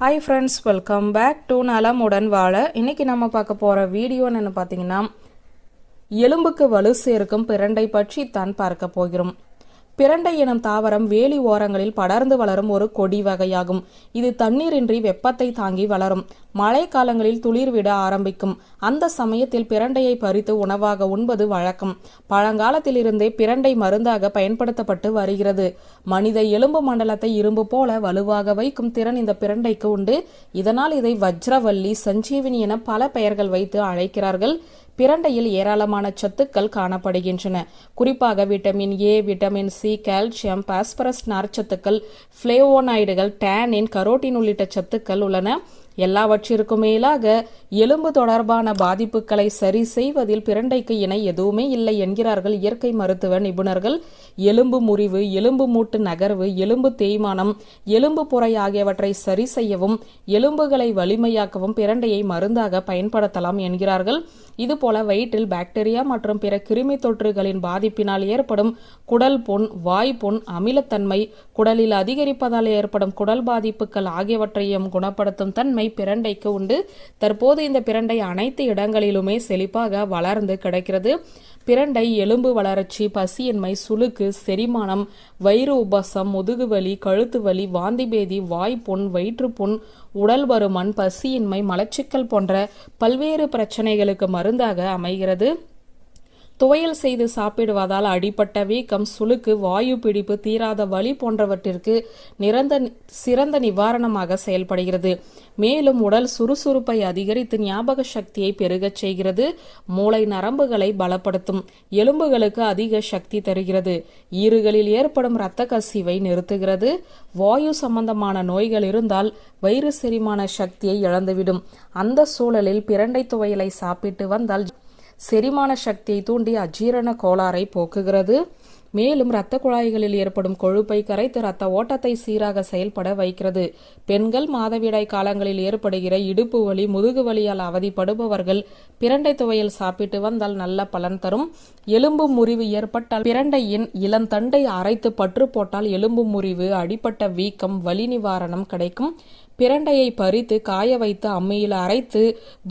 Hi friends welcome back to நலமுடன் வாழ. இன்னைக்கு நம்ம பார்க்க போகிற வீடியோ என்னென்னு பார்த்தீங்கன்னா எலும்புக்கு வலு சேர்க்கும் பிரண்டை பற்றி தான் பார்க்க போகிறோம். பிரண்டை எனும் தாவரம் வேலி ஓரங்களில் படர்ந்து வளரும் ஒரு கொடி வகையாகும். இது தண்ணீரின்றி வெப்பத்தை தாங்கி வளரும். மழை காலங்களில் துளிர் விட ஆரம்பிக்கும். அந்த சமயத்தில் பிரண்டையை பறித்து உணவாக உண்பது வழக்கம். பழங்காலத்திலிருந்தே பிரண்டை மருந்தாக பயன்படுத்தப்பட்டு வருகிறது. மனித எலும்பு மண்டலத்தை இரும்பு போல வலுவாக வைக்கும் திறன் இந்த பிரண்டைக்கு உண்டு. இதனால் இதை வஜ்ரவல்லி சஞ்சீவினி என பல பெயர்கள் வைத்து அழைக்கிறார்கள். பிரண்டையில் ஏராளமான சத்துக்கள் காணப்படுகின்றன. குறிப்பாக vitamin A vitamin C calcium phosphorus நார்ச்சத்துக்கள் பிளேவோனைடுகள் டேனின் கரோட்டின் உள்ளிட்ட சத்துக்கள் உள்ளன. எல்லாவற்றிற்கும் மேலாக எலும்பு தொடர்பான பாதிப்புகளை சரி செய்வதில் பிரண்டைக்கு இணை எதுவுமே இல்லை என்கிறார்கள் இயற்கை மருத்துவ நிபுணர்கள். எலும்பு முறிவு எலும்பு மூட்டு நகர்வு எலும்பு தேய்மானம் எலும்பு புரை ஆகியவற்றை சரி செய்யவும் எலும்புகளை வலிமையாக்கவும் பிரண்டையை மருந்தாக பயன்படுத்தலாம் என்கிறார்கள். இதுபோல வயிற்றில் பாக்டீரியா மற்றும் பிற கிருமி தொற்றுகளின் பாதிப்பினால் ஏற்படும் குடல் புண் வாய் புண் அமிலத்தன்மை குடலில் அதிகரிப்பதால் ஏற்படும் குடல் பாதிப்புகள் ஆகியவற்றையும் குணப்படுத்தும் தன்மை பிரண்டைக்கு உண்டு. தற்போது இந்த பிரண்டை அனைத்து இடங்களிலுமே செழிப்பாக வளர்ந்து கிடைக்கிறது. பிரண்டை எலும்பு வளர்ச்சி பசியின்மை சுளுக்கு செரிமானம் வயிறு உபசம் முதுகுவலி கழுத்து வலி வாந்தி பேதி வாய்ப்புண் வயிற்றுப்புண் உடல் பருமன் பசியின்மை மலச்சிக்கல் போன்ற பல்வேறு பிரச்சனைகளுக்கு மருந்தாக அமைகிறது. துவையல் செய்து சாப்பிடுவதால் அடிப்பட்ட வீக்கம் சுளுக்கு வாயு பிடிப்பு தீராத வலி போன்றவற்றிற்கு நிரந்த சிறந்த நிவாரணமாக செயல்படுகிறது. மேலும் உடல் சுறுசுறுப்பை அதிகரித்து ஞாபக சக்தியை பெருகச் செய்கிறது. மூளை நரம்புகளை பலப்படுத்தும். எலும்புகளுக்கு அதிக சக்தி தருகிறது. ஈறுகளில் ஏற்படும் இரத்த கசிவை நிறுத்துகிறது. வாயு சம்பந்தமான நோய்கள் இருந்தால் வயிறு செரிமான சக்தியை இழந்துவிடும். அந்த சூழலில் பிரண்டை துவையலை சாப்பிட்டு வந்தால் செரிமான சக்தியை தூண்டி அஜீரண கோளாறை போக்குகிறது. மேலும் இரத்த குழாய்களில் ஏற்படும் கொழுப்பை கரைத்து இரத்த ஓட்டத்தை சீராக செயல்பட வைக்கிறது. பெண்கள் மாதவிடாய் காலங்களில் ஏற்படுகிற இடுப்பு வலி முதுகு வலியால் அவதிப்படுபவர்கள் பிரண்டை துவையல் சாப்பிட்டு வந்தால் நல்ல பலன் தரும். எலும்பு முறிவு ஏற்பட்டால் பிரண்டையின் இளந்தண்டை அரைத்து பற்று போட்டால் எலும்பு முறிவு அடிப்பட்ட வீக்கம் வலி நிவாரணம் கிடைக்கும். பிரண்டையை பறித்து காய வைத்து அம்மியில் அரைத்து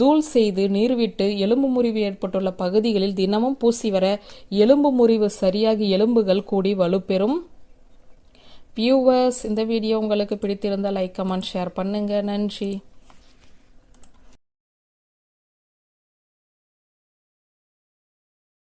தூள் செய்து நீர்விட்டு எலும்பு முறிவு ஏற்பட்டுள்ள பகுதிகளில் தினமும் பூசி வர எலும்பு முறிவு சரியாகி எலும்புகள் கூடி வலுப்பெறும். வியூவர்ஸ் இந்த வீடியோ உங்களுக்கு பிடித்திருந்தால் லைக் கமெண்ட் ஷேர் பண்ணுங்கள் நன்றி.